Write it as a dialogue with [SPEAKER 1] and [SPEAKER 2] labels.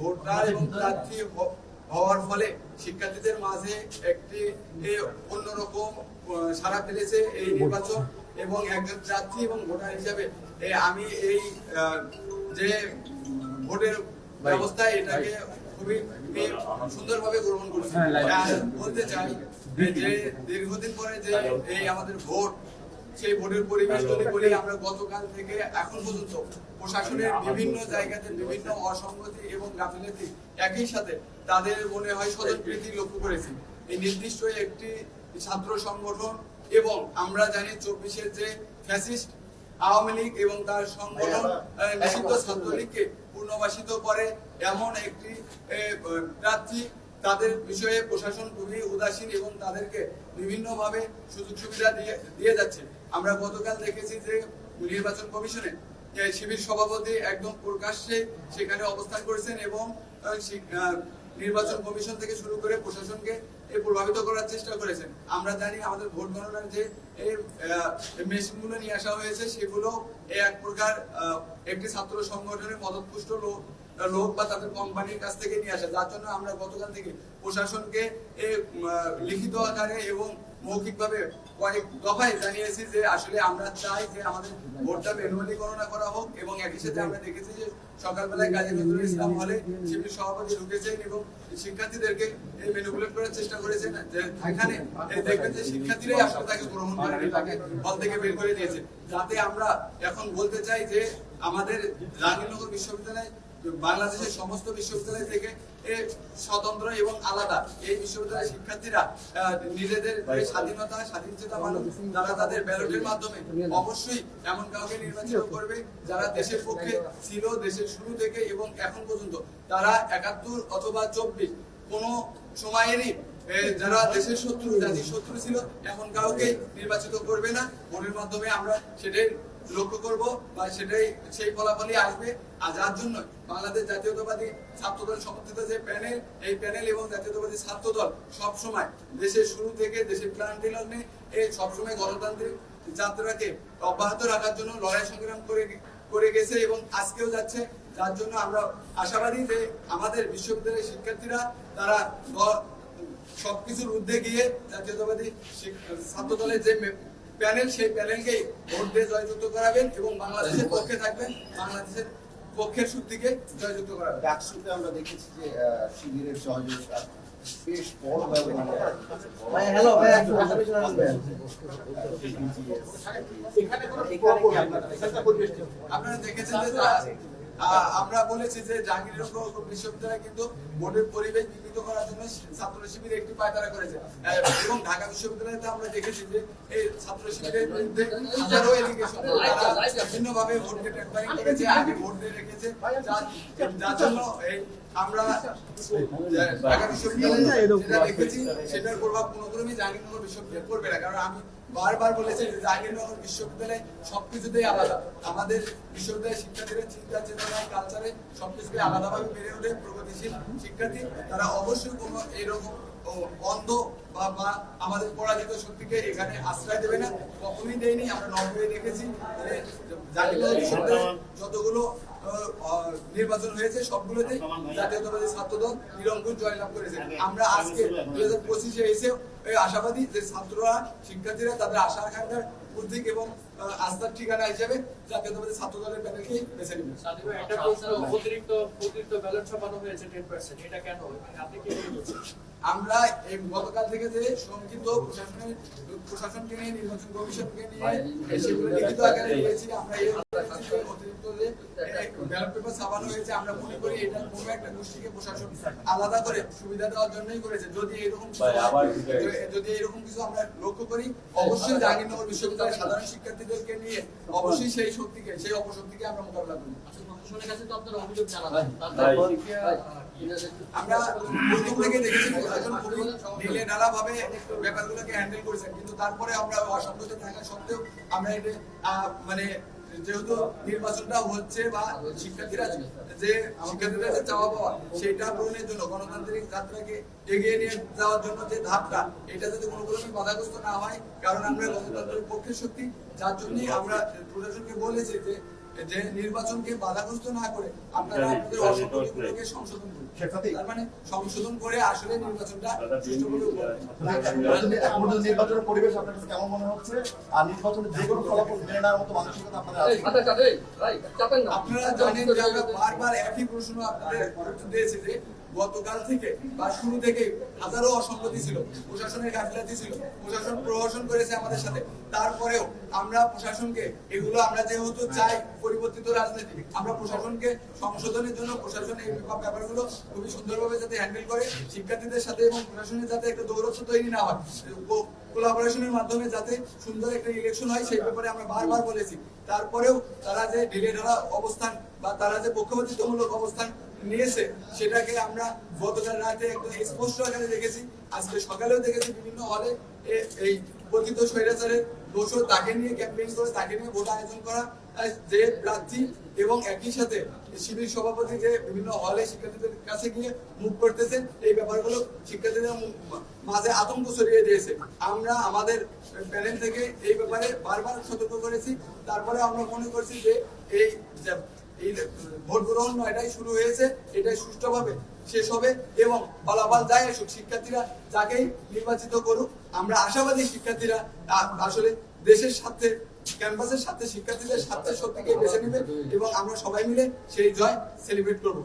[SPEAKER 1] Voter এবং প্রার্থী হওয়ার ফলে শিক্ষার্থীদের মাঝে একটি অন্যরকম সাড়া ফেলেছে এই নির্বাচন এবং একজন প্রার্থী এবং ভোটার হিসাবে আমি এই যে ভোটের ব্যবস্থা এটাকে খুবই সুন্দরভাবে গ্রহণ করছি। বলতে চাই যে দীর্ঘদিন পরে যে এই আমাদের ভোট সেই ভোটের পরিবেশ যদি বলি আমরা গতকাল থেকে এখন পর্যন্ত প্রশাসনের বিভিন্ন জায়গাতে বিভিন্ন অসঙ্গতি এবং গাফিলতি একই সাথে তাদের মনে হয় স্বজনপ্রীতি লক্ষ্য করেছি। এই নির্দিষ্ট একটি ছাত্র সংগঠন এবং আমরা জানি চব্বিশের যে ফ্যাসিস্ট আওয়ামী লীগ এবং তার সংগঠন নিষিদ্ধ ছাত্রলীগকে পুনর্বাসিত করে এমন একটি প্রার্থী তাদের বিষয়ে প্রশাসন খুবই উদাসীন এবং তাদেরকে বিভিন্নভাবে সুযোগ সুবিধা দিয়ে দিয়ে যাচ্ছে। আমরা গতকাল দেখেছি যে নির্বাচন কমিশনে শিবির সভাপতি একদম প্রকাশ্যে সেখানে অবস্থান করেছেন এবং নির্বাচন কমিশন থেকে শুরু করে প্রশাসনকে প্রভাবিত করার চেষ্টা করেছেন। আমরা জানি আমাদের ভোট গণনার যে মেশিনগুলো নিয়ে আসা হয়েছে, সেগুলো এক প্রকার একটি ছাত্র সংগঠনের মদতপুষ্ট লোক লোক বা তাদের কোম্পানির কাছ থেকে নিয়ে আসা। যার জন্য আমরা গতকাল থেকে প্রশাসনকে লিখিত আকারে এবং মৌখিকভাবে দফায় জানিয়েছি যে আসলে আমরা চাই যে আমাদের ভোটটা ম্যানুয়ালি গণনা করা হোক এবং একই সাথে আমরা দেখেছি যে সকালবেলায় গাজী নজরুল ইসলাম হলে সভাপতি ঢুকেছেন এবং শিক্ষার্থীদেরকে এই ম্যানুপুলেট করার চেষ্টা করেছেন এখানে দেখবেন যে শিক্ষার্থীরাই আসলে তাকে গ্রহণ করেনি তাকে হল থেকে বের করে দিয়েছে। যাতে আমরা এখন বলতে চাই যে আমাদের জাহাঙ্গীরনগর বিশ্ববিদ্যালয় বাংলাদেশের সমস্ত বিশ্ববিদ্যালয় থেকে স্বতন্ত্র এবং আলাদা। এই বিশ্ববিদ্যালয়ের শিক্ষার্থীরা নিজেদের স্বাধীনতা স্বাধীনচেতা মানুষ যারা তাদের ব্যালটের মাধ্যমে অবশ্যই এমন কাউকে নির্বাচিত করবে যারা দেশের পক্ষে ছিল দেশের শুরু থেকে এবং এখন পর্যন্ত। তারা একাত্তর অথবা চব্বিশ কোন সময়েরই যারা দেশের শত্রু জাতির শত্রু ছিল এমন কাউকে নির্বাচিত করবে না। ভোটের মাধ্যমে আমরা সেটাই লক্ষ্য করব বা সেটাই, সেই ফলাফলই আসবে। আর যার জন্য বাংলাদেশ জাতীয়তাবাদী ছাত্রদল সমর্থিত যে প্যানেল, এই প্যানেল এবং জাতীয়তাবাদী ছাত্রদল সব সময় দেশের শুরু থেকে দেশের ক্লান্তি লগ্নে এই সবসময় গণতান্ত্রিক যাত্রাকে অব্যাহত রাখার জন্য লড়াই সংগ্রাম করে করে গেছে এবং আজকেও যাচ্ছে। যার জন্য আমরা আশাবাদী যে আমাদের বিশ্ববিদ্যালয়ের শিক্ষার্থীরা, তারা সবকিছুর ঊর্ধ্বে গিয়ে জাতীয়তাবাদী শিক- ছাত্র দলের যে প্যানেল সেই প্যানেলকে ভোট দিয়ে জয়যুক্ত করাবেন এবং বাংলাদেশের পক্ষে থাকবেন বাংলাদেশের পক্ষের শক্তিকে জয়যুক্ত করাবেন
[SPEAKER 2] ডাকসুতে আমরা দেখেছি যে আহ, শিবিরের সহযোগিতা বেশ বড়।
[SPEAKER 1] আপনারা দেখেছেন যে আমরা বলেছি যে জাহাঙ্গীরনগর বিশ্ববিদ্যালয় কিন্তু ভোটের পরিবেশ বিকৃত করার জন্য শিবির একটি পায়তারা করেছে। এবং ঢাকা বিশ্ববিদ্যালয়তে আমরা দেখেছি যে এই ছাত্র শিবিরের বিরুদ্ধে হাজারো করেছে, আগে ভোট দিয়ে রেখেছে। যার- জন্য আমরা ঢাকা বিশ্ববিদ্যালয়ে যেটা দেখেছি, সেটার প্রভাব কোনোক্রমেই জাহাঙ্গীরনগর বিশ্ববিদ্যালয় করবে না। কারণ আমি বারবার বলেছে জাহাঙ্গীরনগর বিশ্ববিদ্যালয় সবকিছুতেই আলাদা। আমাদের বিশ্ববিদ্যালয়ের শিক্ষার্থীদের চিন্তা, চেতনা কালচারে সবকিছুতে আলাদাভাবে বেড়ে ওঠে প্রগতিশীল শিক্ষার্থী। তারা অবশ্যই কোনো এরকম অন্ধ বা বা আমাদের পরাজিত শক্তিকে এখানে আশ্রয় দেবে না। কখনোই দেয়নি, আমরা নব্বই দেখেছি। জাহাঙ্গীরনগর বিশ্ববিদ্যালয়ে যতগুলো নির্বাচন হয়েছে সবগুলোতে জাতীয়তাবাদী ছাত্রদল নিরঙ্কুশ জয়লাভ করেছে। আমরা আজকে দুই হাজার পঁচিশে এসে এই আশাবাদী যে ছাত্ররা শিক্ষার্থীরা তাদের আশা আকাঙ্ক্ষার প্রতীক এবং আস্থার ঠিকানা হিসেবে জাতীয়তাবাদী ছাত্রদলের প্যানেলকে বেছে নেবে।
[SPEAKER 3] সাদিক ভাই, একটা প্রশ্ন অতিরিক্ত অতিরিক্ত ব্যালট ছাপানো হয়েছে 10% এটা কেন? মানে আপনি কি
[SPEAKER 1] আমরা এই গতকাল থেকে যে সংক্ষিপ্ত প্রশাসনের প্রশাসনকে নিয়ে নির্বাচন কমিশনকে নিয়ে সেগুলো লিখিত আকারে দিয়েছি আমরা এই অতিরিক্ত যে ব্যালট পেপার ছাপানো হয়েছে। আমরা মনে করি এটা কোনো একটা গোষ্ঠীকে প্রশাসন আলাদা করে সুবিধা দেওয়ার জন্যই করেছে। যদি এরকম যদি এরকম কিছু আমরা লক্ষ্য করি অবশ্যই জাহাঙ্গীরনগর বিশ্ববিদ্যালয়ের সাধারণ শিক্ষার্থীদেরকে নিয়ে অবশ্যই সেই শক্তিকে সেই অপশক্তিকে আমরা মোকাবিলা করি
[SPEAKER 3] আচ্ছা প্রশাসনের কাছে তো আপনারা অভিযোগ জানাবেন। তারপর
[SPEAKER 1] আমরা প্রথম থেকে দেখেছি প্রশাসন খুবই ঢিলে ঢালা ভাবে ব্যাপারগুলোকে হ্যান্ডেল করেছেন কিন্তু তারপরে আমরা অসন্তোষে থাকা সত্ত্বেও আমরা এটা আহ, মানে যেহেতু নির্বাচনটা হচ্ছে বা শিক্ষার্থীরা যে শিক্ষার্থীরা যে চাওয়া পাওয়া, সেটা পূরণের জন্য, গণতান্ত্রিক যাত্রাকে এগিয়ে নিয়ে যাওয়ার জন্য যে ধাপটা, এটা যদি কোনো ধরনের বাধাগ্রস্ত না হয়, কারণ আমরা গণতন্ত্রের পক্ষের শক্তি, যার জন্যই আমরা প্রশাসনকে বলেছি যে যে নির্বাচনকে বাধাগ্রস্ত না করে আপনারা আপনাদের অসংখ্যগুলোকে সংশোধন করুন তার মানে সংশোধন করে আসলে নির্বাচনটা সুষ্ঠুভাবে
[SPEAKER 2] নির্বাচনের পরিবেশ আপনার কাছে কেমন মনে হচ্ছে? আর নির্বাচনের যে কোনো ফলাফল মেনে নেওয়ার মতো মানসিকতা আপনাদের আছে
[SPEAKER 1] আপনারা জানেন যে আমরা বারবার একই প্রশ্ন আপনাদের দিয়েছি যে গতকাল থেকে বা শুরু থেকে হাজারো অসঙ্গতি ছিল, প্রশাসনের গাফিলাতি ছিল, প্রশাসন প্রহসন করেছে আমাদের সাথে। তারপরেও আমরা প্রশাসনকে, এগুলো আমরা যেহেতু চাই পরিবর্তিত রাজনীতি, আমরা প্রশাসনকে সংশোধনের জন্য প্রশাসন এই ব্যাপারগুলো খুবই সুন্দরভাবে যাতে হ্যান্ডেল করে, শিক্ষার্থীদের সাথে এবং প্রশাসনের যাতে একটা দৌরত্ব তৈরি না হয় কোলাবোরেশনের মাধ্যমে যাতে সুন্দর একটা ইলেকশন হয়, সেই ব্যাপারে আমরা বারবার বলেছি। তারপরেও তারা যে ঢিলে ঢালা অবস্থান বা তারা যে পক্ষপাতিত্বমূলক অবস্থান নিয়েছে সেটাকে আমরা গতকাল রাতে একদম স্পষ্ট আকারে দেখেছি, আজকে সকালেও দেখেছি বিভিন্ন হলে এই কথিত স্বৈরাচারের দোষর তাকে নিয়ে ক্যাম্পেইন করে, তাকে নিয়ে ভোট আয়োজন করা যে প্রার্থী এবং একই সাথে শিবির সভাপতি যে বিভিন্ন হলে শিক্ষার্থীদের কাছে গিয়ে মুখ করতেছেন এই ব্যাপারগুলো শিক্ষার্থীদের মাঝে আতঙ্ক ছড়িয়ে দিয়েছে। আমরা আমাদের প্যানেল থেকে এই ব্যাপারে বারবার সতর্ক করেছি, তারপরে আমরা মনে করছি যে এই ভোট গ্রহণ এটাই এটাই সুষ্ঠুভাবে শেষ হবে এবং যাই আসুক, শিক্ষার্থীরা নির্বাচিত করুক, আমরা আশাবাদী শিক্ষার্থীরা আসলে দেশের সাথে শিক্ষার্থীদের স্বার্থের সত্যিকে বেছে নেবে এবং আমরা সবাই মিলে সেই জয় সেলিব্রেট করব।